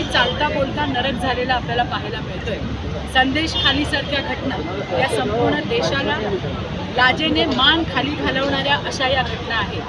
चालता बोलता नरक झालेला आपल्याला पाहायला मिळतोय. संदेश खालीसारख्या घटना या संपूर्ण देशाला लाजेने मान खाली घालवणाऱ्या अशा या घटना आहेत.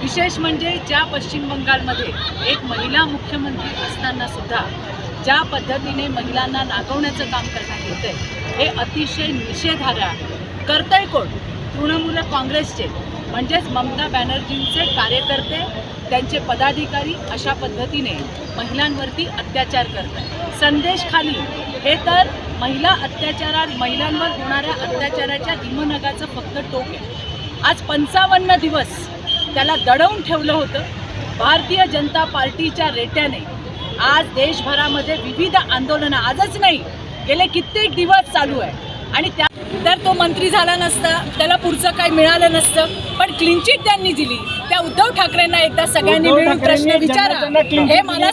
विशेष म्हणजे ज्या पश्चिम बंगालमध्ये एक महिला मुख्यमंत्री असताना सुद्धा ज्या पद्धतीने महिलांना नागवण्याचं काम करण्यात येतंय हे अतिशय निषेधार्ह आहे. करतंय कोण? तृणमूल काँग्रेसचे. म्हणजेच ममता बॅनर्जींचे कार्यकर्ते त्यांचे पदाधिकारी अशा पद्धतीने महिलांवरती अत्याचार करतात संदेश खाली हे तर महिला अत्याचारात महिलांवर होणाऱ्या अत्याचाराच्या हिमनगाचं फक्त टोक आहे. आज पंचावन्न दिवस त्याला दडवून ठेवलं होतं. भारतीय जनता पार्टीच्या रेट्याने आज देशभरामध्ये विविध आंदोलनं आजच नाही गेले कित्येक दिवस चालू आहे. आणि त्या तर तो मंत्री झाला नसता त्याला पुढचं काही मिळालं नसतं पण क्लीन चिट त्यांनी दिली. त्या उद्धव ठाकरेंना एकदा सगळ्यांनी मिळून प्रश्न विचारा. हे मला